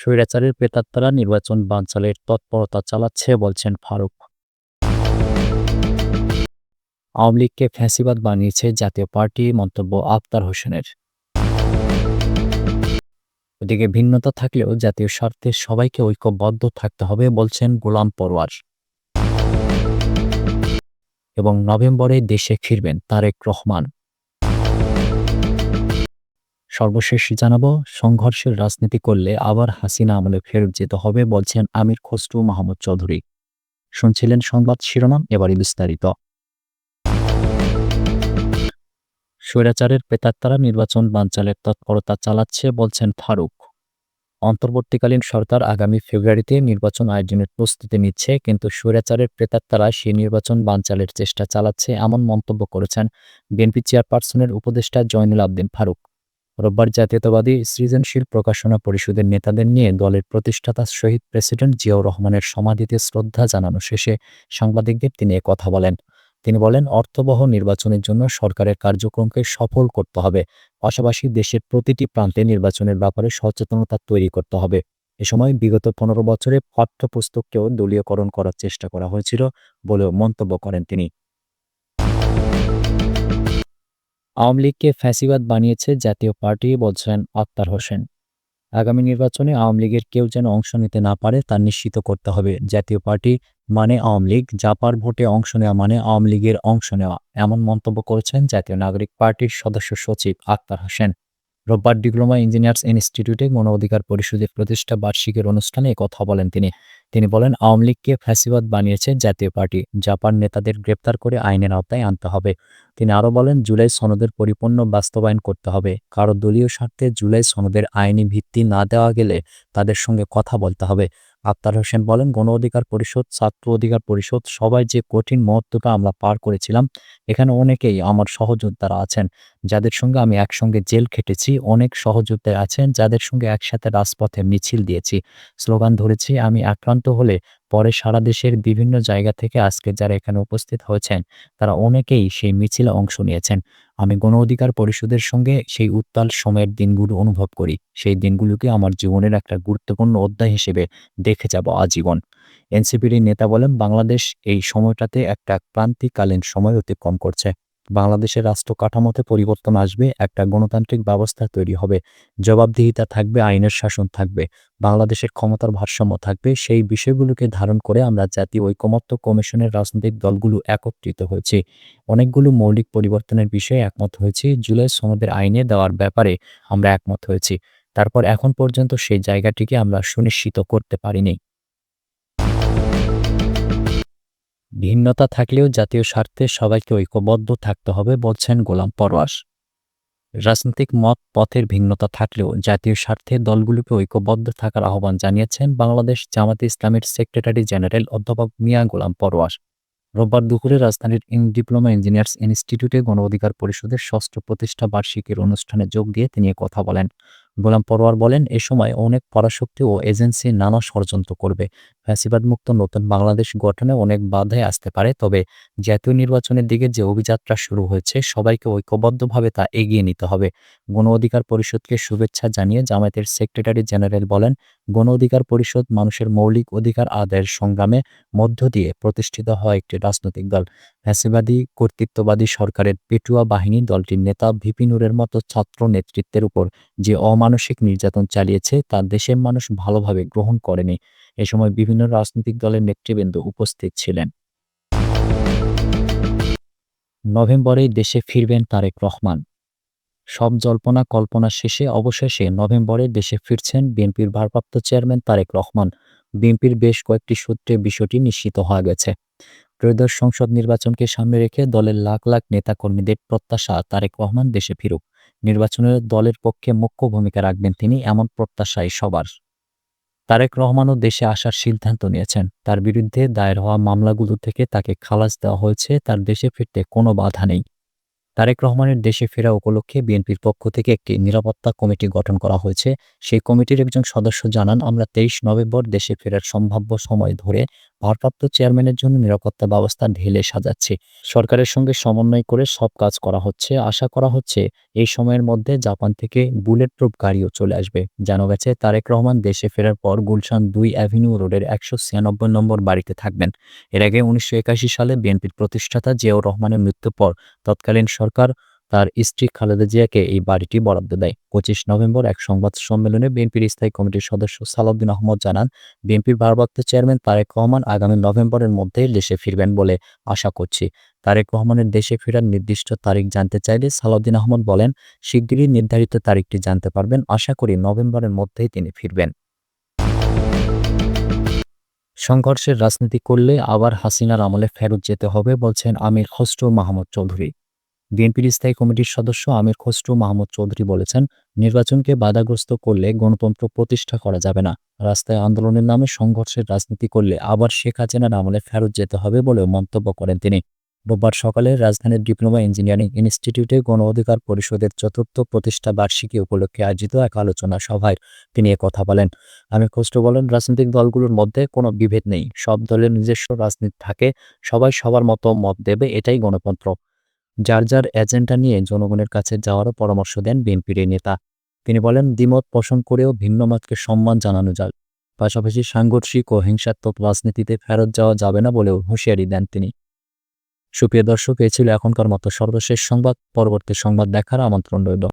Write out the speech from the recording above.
স্বৈরাচারের প্রেতাত্মারা নির্বাচন বানচালের তৎপরতা চালাচ্ছে বলছেন ফারুক। আওয়ামী লীগকে ফ্যাসিবাদ বানিয়েছে জাতীয় পার্টি মন্তব্য আফতার হোসেনের। ওদিকে ভিন্নতা থাকলেও জাতীয় স্বার্থে সবাইকে ঐক্যবদ্ধ থাকতে হবে বলছেন গোলাম পরওয়ার এবং নভেম্বরে দেশে ফিরবেন তারেক রহমান। সর্বশেষ জানাব, সংঘর্ষের রাজনীতি করলে আবার হাসিনা আমলে ফেরত যেতে হবে বলছেন আমির খসরু মাহমুদ চৌধুরী। শুনছিলেন সংবাদ শিরোনাম এবারই বিস্তারিত। স্বৈরাচারের প্রেতাত্মারা নির্বাচন বানচালের তৎপরতা চালাচ্ছে বলছেন ফারুক। অন্তর্বর্তীকালীন সরকার আগামী ফেব্রুয়ারিতে নির্বাচন আয়োজনের প্রস্তুতি নিচ্ছে, কিন্তু স্বৈরাচারের প্রেতাত্মারা সেই নির্বাচন বানচালের চেষ্টা চালাচ্ছে এমন মন্তব্য করেছেন বিএনপি চেয়ারপারসনের উপদেষ্টা জয়নুল আবদিন ফারুক। রোববার জাতীয়তাবাদী সৃজনশীল প্রকাশনা পরিষদের নেতাদের নিয়ে দলের প্রতিষ্ঠাতা শহীদ প্রেসিডেন্ট জিয়াউর রহমানের সমাধিতে শ্রদ্ধা জানানো শেষে সাংবাদিকদের তিনি কথা বলেন। তিনি বলেন, অর্থবহ নির্বাচনের জন্য সরকারের কার্যক্রমকে সফল করতে হবে। পাশাপাশি দেশের প্রতিটি প্রান্তে নির্বাচনের ব্যাপারে সচেতনতা তৈরি করতে হবে। এ সময় বিগত পনেরো বছরে পাঠ্যপুস্তককেও দলীয়করণ করার চেষ্টা করা হয়েছিল বলেও মন্তব্য করেন তিনি। আওয়ামী লীগকে ফ্যাসিবাদ বানিয়েছে জাতীয় পার্টি বলছেন আক্তার হোসেন। আগামী নির্বাচনে আওয়ামী লীগের কেউ যেন অংশ নিতে না পারে তা নিশ্চিত করতে হবে। জাতীয় পার্টি মানে আওয়ামী লীগ, জাপার ভোটে অংশ নেওয়া মানে আওয়ামী লীগের অংশ নেওয়া, এমন মন্তব্য করেছেন জাতীয় নাগরিক পার্টির সদস্য সচিব আক্তার হোসেন। রোববার ডিপ্লোমা ইঞ্জিনিয়ার্স ইনস্টিটিউটে গণ অধিকার পরিষদের প্রতিষ্ঠা বার্ষিকের অনুষ্ঠানে কথা বলেন তিনি। তিনি বলেন, আওয়ামী লীগকে ফ্যাসিবাদ বানিয়েছে জাতীয় পার্টি, জাপান নেতাদের গ্রেপ্তার করে আইনের আওতায় আনতে হবে। তিনি আরও বলেন, জুলাই সনদের পরিপূর্ণ বাস্তবায়ন করতে হবে। কারও দলীয় স্বার্থে জুলাই সনদের আইনি ভিত্তি না দেওয়া গেলে তাদের সঙ্গে কথা বলতে হবে। আক্তার হোসেন বলেন, গণ অধিকার পরিষদ, ছাত্র অধিকার পরিষদ, সবাই যে কঠিন মুহূর্তটা আমরা পার করেছিলাম, এখানে অনেকেই আমার সহযোদ্ধারা আছেন। যাদের সঙ্গে আমি একসঙ্গে জেল খেটেছি, অনেক সহযোদ্ধা আছেন, যাদের সঙ্গে একসাথে রাজপথে মিছিল দিয়েছি। স্লোগান ধরেছি, আমি আক্রান্ত হলে পরে সারা দেশের বিভিন্ন জায়গা থেকে আজকে যারা এখানে উপস্থিত হয়েছেন, তারা অনেকেই সেই মিছিলে অংশ নিয়েছেন। আমি গণ অধিকার পরিষদের সঙ্গে সেই উত্তাল সময়ের দিনগুলো অনুভব করি। সেই দিনগুলোকে আমার জীবনের একটা গুরুত্বপূর্ণ অধ্যায় হিসেবে দেখে যাব আজীবন। এনসিপির নেতা বলেন, বাংলাদেশ এই সময়টাতে একটা ক্রান্তিকালীন সময় অতিক্রম করছে। বাংলাদেশের রাষ্ট্র কাঠামোতে পরিবর্তন আসবে, একটা গণতান্ত্রিক ব্যবস্থা তৈরি হবে, জবাবদিহিতা থাকবে, আইনের শাসন থাকবে, বাংলাদেশের ক্ষমতার ভারসাম্য থাকবে, সেই বিষয়গুলোকে ধারণ করে আমরা জাতীয় ঐকমত্য কমিশনের রাজনৈতিক দলগুলো একত্রিত হয়েছি। অনেকগুলো মৌলিক পরিবর্তনের বিষয়ে একমত হয়েছি, জুলাই সনদের আইনে দেওয়ার ব্যাপারে আমরা একমত হয়েছি। তারপর এখন পর্যন্ত সেই জায়গাটিকে আমরা সুনিশ্চিত করতে পারিনি। ভিন্নতা থাকলেও জাতীয় স্বার্থে সবাইকে ঐক্যবদ্ধ থাকতে হবে বলছেন গোলাম পরওয়াস রাজনৈতিক মত পথের ভিন্নতা থাকলেও জাতীয় স্বার্থে দলগুলোকে ঐক্যবদ্ধ থাকার আহ্বান জানিয়েছেন বাংলাদেশ জামাতে ইসলামের সেক্রেটারি জেনারেল অধ্যাপক মিয়া গোলাম পরওয়াস রোববার দুপুরে রাজধানীর ইন ডিপ্লোমা ইঞ্জিনিয়ার্স ইনস্টিটিউটে গণ অধিকার পরিষদের ষষ্ঠ প্রতিষ্ঠা বার্ষিকীর অনুষ্ঠানে যোগ দিয়ে তিনি কথা বলেন। গোলাম পরোয়ার বলেন, এ সময় অনেক পরাশক্তি ও এজেন্সি নানা ষড়যন্ত্র করবে। ফ্যাসিবাদ মুক্ত নতুন বাংলাদেশ গঠনে অনেক বাধায় আসতে পারে। তবে জাতীয় নির্বাচনের দিকে যে অভিযাত্রা শুরু হয়েছে, সবাইকে ঐক্যবদ্ধভাবে তা এগিয়ে নিতে হবে। গণ অধিকার পরিষদকে শুভেচ্ছা জানিয়ে জামায়াতের সেক্রেটারি জেনারেল বলেন গণ অধিকার পরিষদ মানুষের মৌলিক অধিকার আদায়ের সংগ্রামে মধ্য দিয়ে প্রতিষ্ঠিত হয় একটি রাজনৈতিক দল। ফ্যাসিবাদী, কর্তৃত্ববাদী সরকারের পেটুয়া বাহিনী দলটির নেতা ভিপিনুরের মতো ছাত্র নেতৃত্বের উপর যে অমানসিক নির্যাতন চালিয়েছে, তা দেশের মানুষ ভালোভাবে গ্রহণ করেনি। এ সময় বিভিন্ন রাজনৈতিক দলের নেতৃবৃন্দ উপস্থিত ছিলেন। নভেম্বরেই দেশে ফিরবেন তারেক রহমান। সব জল্পনা কল্পনা শেষে অবশেষে নভেম্বরে দেশে ফিরছেন বিএনপির ভারপ্রাপ্ত চেয়ারম্যান তারেক রহমান। বিএনপির বেশ কয়েকটি সূত্রে বিষয়টি নিশ্চিত হওয়া গেছে। ত্রয়োদশ সংসদ নির্বাচনকে সামনে রেখে দলের লাখ লাখ নেতাকর্মীদের প্রত্যাশা তারেক রহমান দেশে ফিরুক। নির্বাচনের দলের পক্ষে মুখ্য ভূমিকা রাখবেন তিনি এমন প্রত্যাশাই সবার। তারেক রহমানও দেশে আসার সিদ্ধান্ত নিয়েছেন। তার বিরুদ্ধে দায়ের হওয়া মামলাগুলো থেকে তাকে খালাস দেওয়া হয়েছে। তার দেশে ফিরতে কোনো বাধা নেই। তারেক রহমানের দেশে ফেরা উপলক্ষে বিএনপির পক্ষ থেকে একটি নিরাপত্তা কমিটি গঠন করা হয়েছে। সেই কমিটির একজন সদস্য জানান, আমরা তেইশ নভেম্বর দেশে ফেরার সম্ভাব্য সময় ধরে ভারপ্রাপ্ত চেয়ারম্যানের জন্য নিরাপত্তা ব্যবস্থা ঢেলে সাজাচ্ছে। সরকারের সঙ্গে সমন্বয় করে সব কাজ করা হচ্ছে। আশা করা হচ্ছে এই সময়ের মধ্যে জাপান থেকে বুলেট প্রুফ গাড়িও চলে আসবে। জানা গেছে, তারেক রহমান দেশে ফেরার পর গুলশান দুই অ্যাভিনিউ রোডের একশো ছিয়ানব্বই নম্বর বাড়িতে থাকবেন। এর আগে উনিশশো একাশি সালে বিএনপির প্রতিষ্ঠাতা জিয়াউর রহমানের মৃত্যুর পর তৎকালীন সরকার তার স্ত্রী খালেদা জিয়াকে এই বাড়িটি বরাদ্দ দেয়। পঁচিশ নভেম্বর এক সংবাদ সম্মেলনে বিএনপির স্থায়ী কমিটির সদস্য সালাউদ্দিন আহমদ জানান, বিএনপির ভারপ্রাপ্ত চেয়ারম্যান তারেক রহমান আগামী নভেম্বরের মধ্যে দেশে ফিরবেন বলে আশা করছি। তারেক রহমানের দেশে ফেরার নির্দিষ্ট তারিখ জানতে চাইলে সালাউদ্দিন আহমদ বলেন, শিগগিরই নির্ধারিত তারিখটি জানতে পারবেন। আশা করি নভেম্বরের মধ্যেই তিনি ফিরবেন। সংঘর্ষের রাজনীতি করলে আবার হাসিনার আমলে ফেরত যেতে হবে বলছেন আমির খসরু মাহমুদ চৌধুরী। বিএনপির স্থায়ী কমিটির সদস্য আমির খসরু মাহমুদ চৌধুরী বলেছেন, নির্বাচনকে বাধাগ্রস্ত করলে গণতন্ত্র প্রতিষ্ঠা করা যাবে না। রাস্তায় আন্দোলনের নামে সংঘর্ষের রাজনীতি করলে আবার শেখ হাসিনার আমলে ফেরত যেতে হবে বলেও মন্তব্য করেন তিনি। রোববার সকালে রাজধানীর ডিপ্লোমা ইঞ্জিনিয়ারিং ইনস্টিটিউটে গণ অধিকার পরিষদের চতুর্থ প্রতিষ্ঠা বার্ষিকী উপলক্ষে আয়োজিত এক আলোচনা সভায় তিনি কথা বলেন। আমির খসরু বলেন, রাজনৈতিক দলগুলোর মধ্যে কোনো বিভেদ নেই। সব দলের নিজস্ব রাজনীতি থাকে। সবাই সবার মতো মত দেবে, এটাই গণতন্ত্র। যার যার এজেন্ডা নিয়ে জনগণের কাছে যাওয়ারও পরামর্শ দেন বিএনপির এই নেতা। তিনি বলেন, দ্বিমত পোষণ করেও ভিন্নমতকে সম্মান জানানো যায়। পাশাপাশি সাংঘর্ষিক ও হিংসাত্মক রাজনীতিতে ফেরত যাওয়া যাবে না বলেও হুঁশিয়ারি দেন তিনি। সুপ্রিয় দর্শক এই ছিল এখনকার মতো সর্বশেষ সংবাদ। পরবর্তী সংবাদ দেখার আমন্ত্রণ রইল।